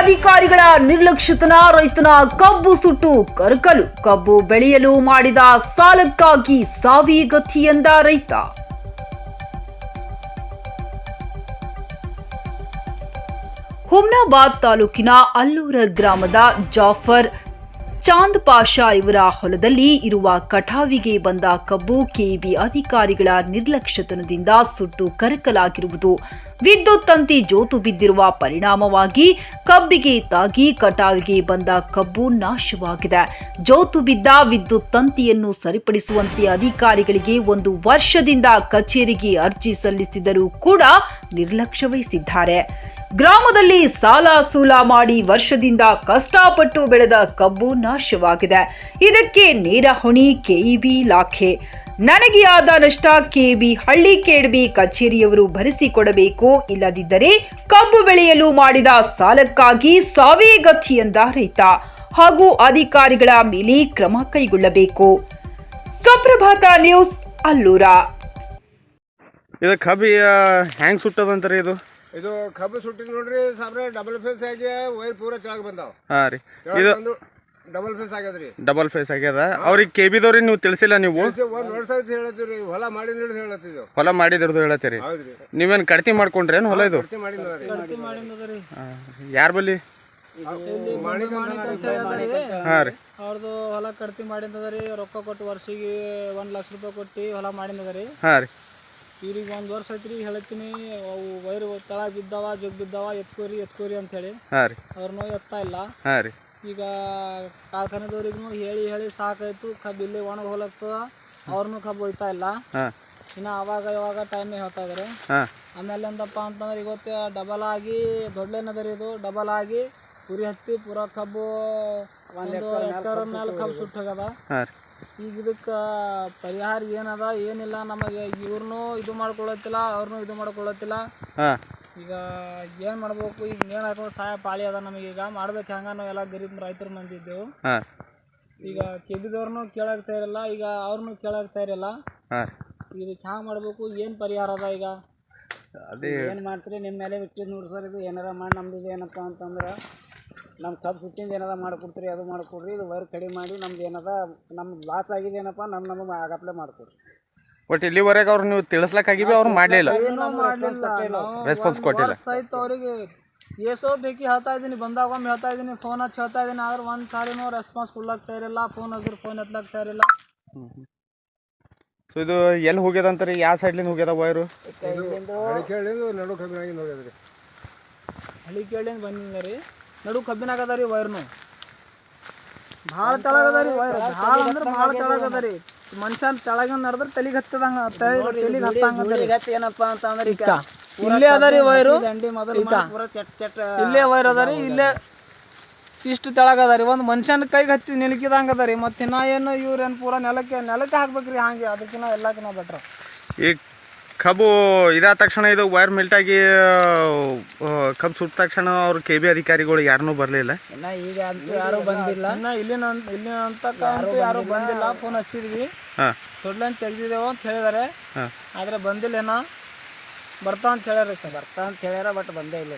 ಅಧಿಕಾರಿಗಳ ನಿರ್ಲಕ್ಷ್ಯತನ ರೈತನ ಕಬ್ಬು ಸುಟ್ಟು ಕರಕಲು, ಕಬ್ಬು ಬೆಳೆಯಲು ಮಾಡಿದ ಸಾಲಕ್ಕಾಗಿ ಸಾವಿಗತಿ ಎಂದ ರೈತ. ಹುಮ್ನಾಬಾದ್ ತಾಲೂಕಿನ ಅಲ್ಲೂರ ಗ್ರಾಮದ ಜಾಫರ್ ಚಾಂದ್ ಪಾಷಾ ಇವರ ಹೊಲದಲ್ಲಿ ಇರುವ ಕಟಾವಿಗೆ ಬಂದ ಕಬ್ಬು ಕೆಇಬಿ ಅಧಿಕಾರಿಗಳ ನಿರ್ಲಕ್ಷ್ಯತನದಿಂದ ಸುಟ್ಟು ಕರಕಲಾಗಿರುವುದು. ವಿದ್ಯುತ್ ತಂತಿ ಜೋತು ಬಿದ್ದಿರುವ ಪರಿಣಾಮವಾಗಿ ಕಬ್ಬಿಗೆ ತಾಗಿ ಕಟಾವಿಗೆ ಬಂದ ಕಬ್ಬು ನಾಶವಾಗಿದೆ. ಜೋತು ಬಿದ್ದ ವಿದ್ಯುತ್ ತಂತಿಯನ್ನು ಸರಿಪಡಿಸುವಂತೆ ಅಧಿಕಾರಿಗಳಿಗೆ ಒಂದು ವರ್ಷದಿಂದ ಕಚೇರಿಗೆ ಅರ್ಜಿ ಸಲ್ಲಿಸಿದರೂ ಕೂಡ ನಿರ್ಲಕ್ಷ್ಯ ವಹಿಸಿದ್ದಾರೆ. ಗ್ರಾಮದಲ್ಲಿ ಸಾಲ ಸೂಲ ಮಾಡಿ ವರ್ಷದಿಂದ ಕಷ್ಟಪಟ್ಟು ಬೆಳೆದ ಕಬ್ಬು ನಾಶವಾಗಿದೆ. ಇದಕ್ಕೆ ನೇರ ಹೊಣೆ ಕೆಇಬಿ ಇಲಾಖೆ. ನನಗೆ ಆದ ನಷ್ಟ ಕೆಬಿ ಹಳ್ಳಿ ಕೆಡ್ಬಿ ಕಚೇರಿಯವರು ಭರಿಸಿಕೊಡಬೇಕು. ಇಲ್ಲದಿದ್ದರೆ ಕಬ್ಬು ಬೆಳೆಯಲು ಮಾಡಿದ ಸಾಲಕ್ಕಾಗಿ ಸಾವೇ ಗತಿ ಎಂದ ರೈತ. ಹಾಗೂ ಅಧಿಕಾರಿಗಳ ಮೇಲೆ ಕ್ರಮ ಕೈಗೊಳ್ಳಬೇಕು. ಸುಪ್ರಭಾತ ನ್ಯೂಸ್, ಅಲ್ಲೂರ. ಇದು ಕಬ್ಬಿ ಹ್ಯಾಂಗ್ ಸುಟ್ಟದಂತಾರೆ ಇದು? ಇದು ಕಬ್ಬು ಸುಟ್ಟಿದ್ ನೋಡ್ರಿ ಸಾಬ್ರೆ ಡಬಲ್ ಫೇಸ್ ಆಗಿ ವೈರ್ ಪೂರ ಕೆಳಗೆ ಬಂದಾವ. ಹಾ ರೀ. ಇದು ಬಂದು ಡಬಲ್ ಫೇಸ್ ಆಗ್ಯದ್ರಿ ಡಬಲ್ ಫೇಸ್ ಆಗ್ಯದ. ಅವ್ರಿಗೆ ಕೆ ಬಿದವ್ರಿಗೆ ನೀವು ತಿಳಿಸಿಲ್ಲ ನೀವು? ಒಂದ್ ವರ್ಷ ಆಯ್ತು ಹೇಳತ್ತೀರಿ. ಹೊಲ ಮಾಡಿದ್ ಹಿಡಿದು ಹೊಲ ಮಾಡಿದ್ರದ್ದು ಹೇಳತ್ತೀರಿ. ನೀವೇನ್ ಕಡತಿ ಕಡ್ತಿ ಮಾಡ್ಕೊಂಡ್ರೇನು ಹೊಲ ಇದು? ಭರ್ತಿ ಯಾರ ಬಲ್ಲಿ? ಹಾ ರೀ. ಅವ್ರದ್ದು ಹೊಲ ಕಡ್ತಿ ಮಾಡಿದ್ದದ ರೊಕ್ಕ ಕೊಟ್ಟು ವರ್ಷಿಗೆ ಒಂದ್ ಲಕ್ಷ ರೂಪಾಯಿ ಕೊಟ್ಟಿ ಹೊಲ ಮಾಡಿದ್ದದ ರೀ. ಹಾಂ ರೀ. ಇವ್ರಿಗೆ ಒಂದ್ ವರ್ಷ ಐತ್ರಿ ಹೇಳತ್ತೀನಿ ಅವು ವೈರ್ ತಳ ಬಿದ್ದಾವ ಜಗ್ ಬಿದ್ದಾವ ಎತ್ಕೋರಿ ಎತ್ಕೋರಿ ಅಂತ ಹೇಳಿ ರೀ. ಅವ್ರನ್ನೂ ಎತ್ತಾ ಇಲ್ಲ. ಹಾಂ ರೀ. ಈಗ ಕಾರ್ಖಾನೆದವ್ರಿಗೂ ಹೇಳಿ ಹೇಳಿ ಸಾಕಾಯ್ತು ಕಬ್ಬು ಇಲ್ಲಿ ಒಣಗ ಹೋಲತ್ತದ ಅವ್ರನ್ನೂ ಕಬ್ಬು ಹೋಯ್ತಾ ಇಲ್ಲ. ಇನ್ನ ಇನ್ನು ಅವಾಗ ಇವಾಗ ಟೈಮ್ ಹೇಳ್ತಾ ಇದಾರೆ. ಹಾಂ. ಆಮೇಲೆ ಎಂದಪ್ಪ ಅಂತಂದ್ರೆ ಇವತ್ತು ಡಬಲ್ ಆಗಿ ದೊಡ್ಡೇನದ ರೀ ಇದು ಡಬಲ್ ಆಗಿ ಉರಿ ಹತ್ತಿ ಪೂರ ಕಬ್ಬು ಒಂದು ಎಕರೆ ಮೇಲೆ ಕಬ್ಬು ಸುಟ್ಟು ಹೋಗ್ಯದ ಹಾಂ ರೀ. ಈಗ ಇದಕ್ಕೆ ಪರಿಹಾರ ಏನದ ಏನಿಲ್ಲ ನಮಗೆ. ಇವ್ರನ್ನೂ ಇದು ಮಾಡ್ಕೊಳತ್ತಿಲ್ಲ ಅವ್ರನ್ನೂ ಇದು ಮಾಡ್ಕೊಳತ್ತಿಲ್ಲ. ಈಗ ಏನು ಮಾಡ್ಬೇಕು? ಈಗ ನೇಣು ಹಾಕೊಂಡು ಸಹಾಯ ಪಾಳಿ ಅದ ನಮಗೀಗ ಮಾಡ್ಬೇಕು ಹೆಂಗ ನಾವು ಎಲ್ಲ ಗರೀಬ್ ರೈತರ ಮಂದಿ ಇದ್ದೇವು. ಈಗ ಕೆಬಿದವ್ರನ್ನೂ ಕೇಳಾಗ್ತಾ ಇರಲ್ಲ ಈಗ ಅವ್ರನ್ನೂ ಕೇಳಾಗ್ತಾ ಇರಲ್ಲ ಇದು ಚಾ ಹ್ಯಾಂಗ ಮಾಡ್ಬೇಕು? ಏನು ಪರಿಹಾರ ಅದ ಈಗ? ಅದೇ. ಏನು ಮಾಡ್ತೀರಿ? ನಿಮ್ಮ ಮೇಲೆ ಬಿಟ್ಟಿದ್ದು ನೋಡಿ ಸರ್ ಇದು. ಏನಾರ ಮಾಡಿ ನಮ್ದು ಇದು ಏನಪ್ಪ ಅಂತಂದ್ರೆ ನಮ್ಮ ಕಬ್ಬು ಸುಟ್ಟಿಂದ ಏನದ ಮಾಡಿಕೊಡ್ತೀರಿ ಅದು ಮಾಡಿಕೊಡ್ರಿ ಇದು ವೈರ್ ಕಡಿಮೆ ಮಾಡಿ ನಮ್ದು ಏನದ ನಮ್ಮ ಲಾಸ್ ಆಗಿದೆ ಏನಪ್ಪ ನಮ್ಮ ನಮಗೆ ಆಗಪ್ಲೆ ಮಾಡಿಕೊಡ್ರಿ. ಬಟ್ ಇಲ್ಲಿವರೆಗೆ ಅವ್ರು ನೀವು ತಿಳಿಸ್ಲಕ್ಕಾಗಿವಿ ಅವ್ರು ಮಾಡಲಿಲ್ಲ. ಏನೂ ಮಾಡಲಿಲ್ಲ. ರೆಸ್ಪಾನ್ಸ್ ಕೊಟ್ಟಿಲ್ಲ. ಎಷ್ಟೋ ಅವರಿಗೆ ಎಷ್ಟೋ ಬೇಕಿ ಹೇಳ್ತಾ ಇದ್ದೀನಿ ಬಂದಾಗ ಹೇಳ್ತಾ ಇದ್ದೀನಿ ಫೋನ್ ಹಚ್ಚಿ ಹೇಳ್ತಾ ಇದ್ದೀನಿ ಆದ್ರೆ ಒಂದು ಸಾರಿನೂ ರೆಸ್ಪಾನ್ಸ್ ಫುಲ್ ಆಗ್ತಾ ಇರಲಿಲ್ಲ ಫೋನ್ ಹಚ್ಚಿದ್ರೆ ಫೋನ್ ಎತ್ತಲಾಗ್ತಾ ಇರಲಿಲ್ಲ. ಸೊ ಇದು ಎಲ್ಲಿ ಹೋಗ್ಯದ ಅಂತಾರೆ ಯಾವ ಸೈಡ್ಲಿಂದ ಹೋಗ್ಯದ ವೈರು ನಡು ಹಳ್ಳಿ ಕೇಳಿಂದ ಬಂದಿಲ್ಲ ರೀ. ನಡು ಕಬ್ಬಿನಾಗ ಅದ ರೀ ವೈರ್ನು. ಭಾಳ ತೆಳಗದ ರೀ ವೈರ್. ಭಾಳ ಅಂದ್ರೆ ಭಾಳ ತೆಳಗದ ರೀ ಮನುಷ್ಯನ ತೆಳಗ ನಡೆದ್ರೆ ತಲೆಗೆ ಹತ್ತದಂಗ ತಲೆಗೆ ಹತ್ತಂಗ ಏನಪ್ಪ ಅಂತಂದ್ರೆ ಈಗ ಇಲ್ಲೇ ಅದ ರೀ ವೈರು. ಇಲ್ಲೇ ವೈರ್ ಅದ ರೀ ಇಲ್ಲೇ ಇಷ್ಟು ತೆಳಗದ ರೀ ಒಂದು ಮನುಷ್ಯನ ಕೈಗೆ ಹತ್ತಿ ನಿಲ್ಕಿದಂಗ ಅದ ರೀ ಮತ್ತೆ ಇನ್ನ ಏನು ಇವ್ರೇನು ಪೂರ ನೆಲಕ್ಕೆ ನೆಲಕ್ಕೆ ಹಾಕ್ಬೇಕ್ರಿ ಹಾಗೆ. ಅದಕ್ಕಿನ್ನ ಎಲ್ಲಕ್ಕಿನ್ನ ಬೆಟ್ರ್ ಈಗ ಕಬ್ಬು ಇದಾದ ತಕ್ಷಣ ಇದು ವೈರ್ ಮಿಲ್ಟಾಗಿ ಕಬ್ಬು ಸುಟ್ಟ ತಕ್ಷಣ ಅವ್ರ ಕೆ ಬಿ ಅಧಿಕಾರಿಗಳು ಯಾರನ್ನೂ ಬರಲಿಲ್ಲ. ಇನ್ನ ಈಗ ಅಂತೂ ಯಾರು ಬಂದಿಲ್ಲ. ಇನ್ನ ಇಲ್ಲಿನ ಇಲ್ಲಿನ ಅಂತಕ್ಕ ಅಂತೂ ಯಾರು ಬಂದಿಲ್ಲ. ಫೋನ್ ಹಚ್ಚಿದ್ವಿ. ಹಾಂ. ತೆಗ್ದಿದ್ದೇವೆ ಅಂತ ಹೇಳಿದಾರೆ. ಹಾಂ. ಆದ್ರೆ ಬಂದಿಲ್ಲ ಏನೋ ಬರ್ತಾ ಅಂತ ಹೇಳ್ಯಾರ ಸರ್. ಬರ್ತಾ ಅಂತ ಹೇಳ್ಯಾರ ಬಟ್ ಬಂದೇ ಇಲ್ಲ.